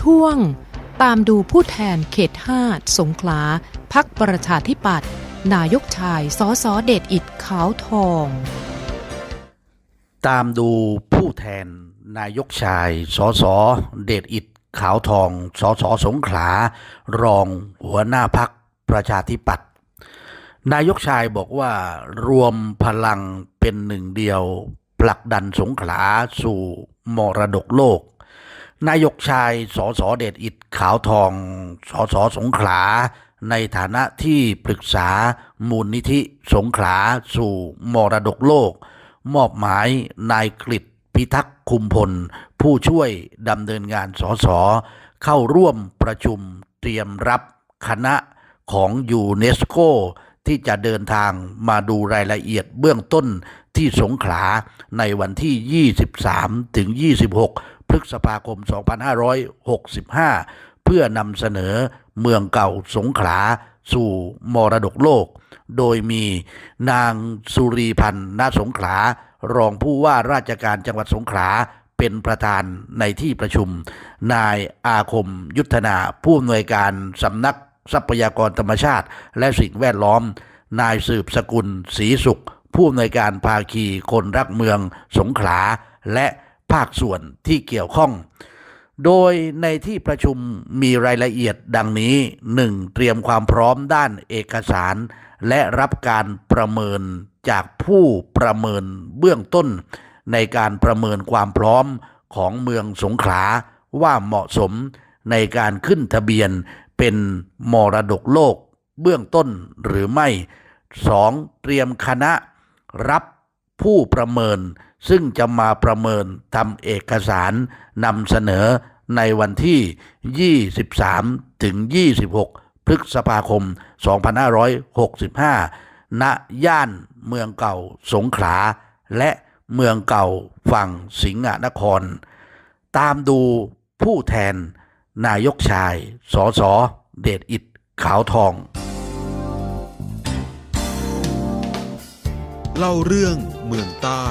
ช่วง ตามดูผู้แทนเขตห้าสงขลาพักประชาธิปัตย์นายกชายสอสอเดชอิดขาวทอง ตามดูผู้แทนนายกชายสอสอเดชอิดขาวทองสอสอสงขลารองหัวหน้าพักประชาธิปัตย์นายกชายบอกว่ารวมพลังเป็นหนึ่งเดียวผลักดันสงขลาสู่มรดกโลก นายกชายสสเดชอิดขาวทองสสสงขลา ในฐานะที่ปรึกษามูลนิธิสงขลาสู่มรดกโลก มอบหมายนายกฤษพิทักษ์คุมพล ผู้ช่วยดำเนินงานสสเข้าร่วมประชุมเตรียมรับคณะของยูเนสโกที่จะเดินทางมาดูรายละเอียดเบื้องต้นที่สงขลาในวันที่ 23 ถึง 26 พฤษภาคม 2565 เพื่อนำเสนอเมืองเก่าสงขลาสู่มรดกโลก โดยมีนางสุรีพันธ์ณสงขลารองผู้ว่าราชการจังหวัดสงขลาเป็นประธานในที่ประชุม นายอาคมยุทธนาผู้อำนวยการสำนักทรัพยากรธรรมชาติและสิ่งแวดล้อม นายสืบสกุลศรีสุข ผู้อำนวยการภาคีคนรักเมืองสงขลาและ ภาคส่วนที่เกี่ยวข้อง โดยในที่ประชุมมีรายละเอียดดังนี้ 1. เตรียมความพร้อมด้านเอกสาร และรับการประเมินจากผู้ประเมินเบื้องต้น ในการประเมินความพร้อมของเมืองสงขลาว่าเหมาะสมในการขึ้นทะเบียนเป็นมรดกโลกเบื้องต้นหรือไม่ 2. เตรียมคณะรับ ผู้ประเมินซึ่งจะมาประเมินทำเอกสารนำเสนอในวันที่ 23 ถึง 26 พฤษภาคม 2565 ณ ย่านเมืองเก่าสงขลา และเมืองเก่าฝั่งสิงห์นคร ตามดูผู้แทนนายกชาย สส เดชอิดขาวทอง เล่าเรื่อง เมืองใต้